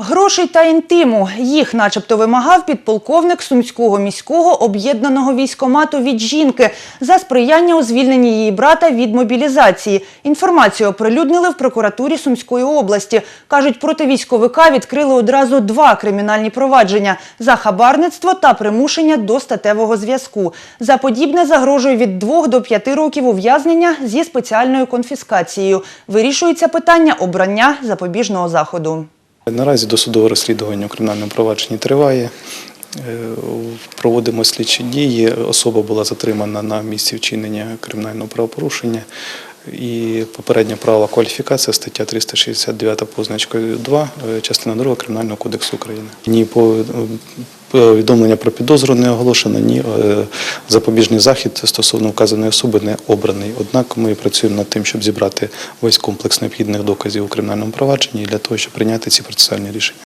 Грошей та інтиму. Їх начебто вимагав підполковник Сумського міського об'єднаного військомату від жінки за сприяння у звільненні її брата від мобілізації. Інформацію оприлюднили в прокуратурі Сумської області. Кажуть, проти військовика відкрили одразу два кримінальні провадження – за хабарництво та примушення до статевого зв'язку. За подібне загрожує від 2 до 5 років ув'язнення зі спеціальною конфіскацією. Вирішується питання обрання запобіжного заходу. Наразі досудове розслідування у кримінальному провадженні триває. Е, Проводимо слідчі дії. Особа була затримана на місці вчинення кримінального правопорушення. І попередня правила кваліфікація стаття 369 позначкою 2, е, частина 2 Кримінального кодексу України. Ні по повідомлення про підозру не оголошено, ні е, запобіжний захід стосовно вказаної особи не обраний. Однак ми працюємо над тим, щоб зібрати весь комплекс необхідних доказів у кримінальному провадженні для того, щоб прийняти ці процесуальні рішення.